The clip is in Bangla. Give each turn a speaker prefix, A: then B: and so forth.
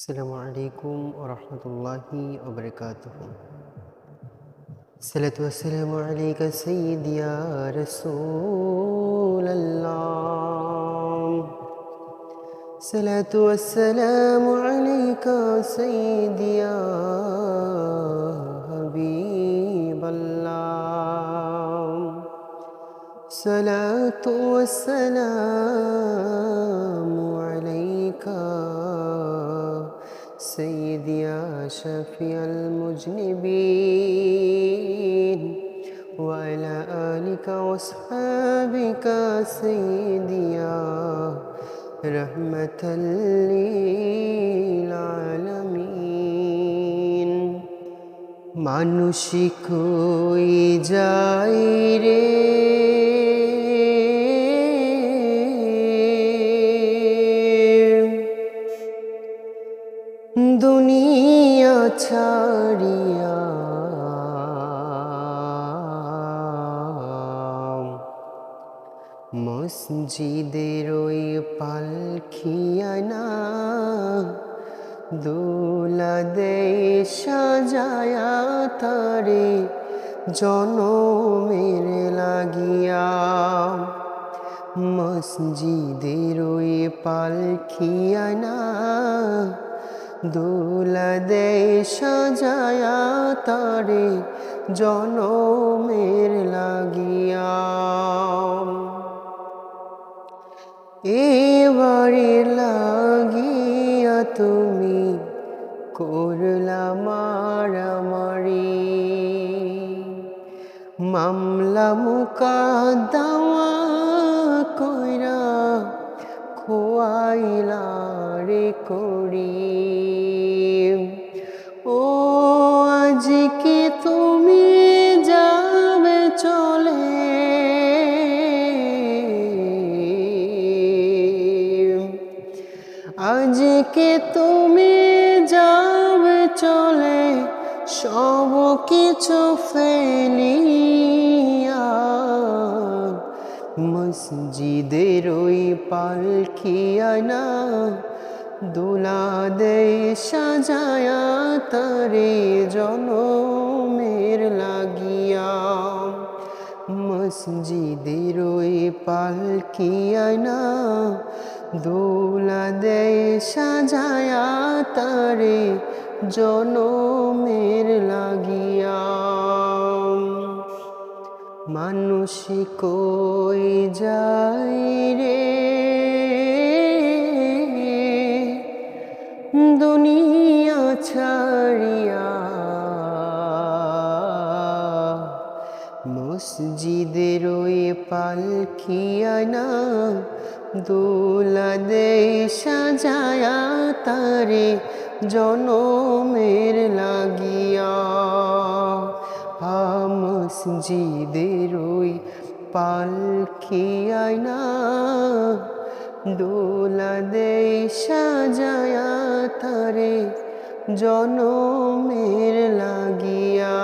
A: السلام عليكم ورحمة الله وبركاته. الصلاة والسلام عليك سيدي يا رسول الله. الصلاة والسلام عليك سيدي يا حبيب الله. الصلاة والسلام عليك سيدي يا شفيع المذنبين وعلى آلك وأصحابك سيدي يا رحمة للعالمين মানুষই কই যায় রে ছাড়িয়া। মসজিদের ওই পালখিয়া না দোলা দে সাজায়া তারে জনমের লাগিয়া। মসজিদের ওই পালখিয়া না দোলা দে সাজায়া তারে জনমের লাগিয়া। এবারে লাগিয়া তুমি করলা মারামারি মামলা মুকা দাওয়া কইরা খোয়াইলা রে করি ও, আজকে তুমি যাবে চলে। আজকে তুমি যাবে চলে সব কিছু ফেলিয়া মসজিদের ওই পালখিয়া না দোলা দে সাজায়া তারে জনমের লাগিয়া। মসজিদের ওই পালকিয়া না দোলা সাজায়া তারে জনমের লাগিয়া। মানুষ কই যায় রে? দুনিয়া ছাড়িয়া মসজিদের ওই পালখিয়া না দোলা দে সাজায়া তারে জনমের লাগিয়া হা মসজিদের ওই পালখিয়া না দোলা দে সাজায়া তারে জনমের লাগিয়া।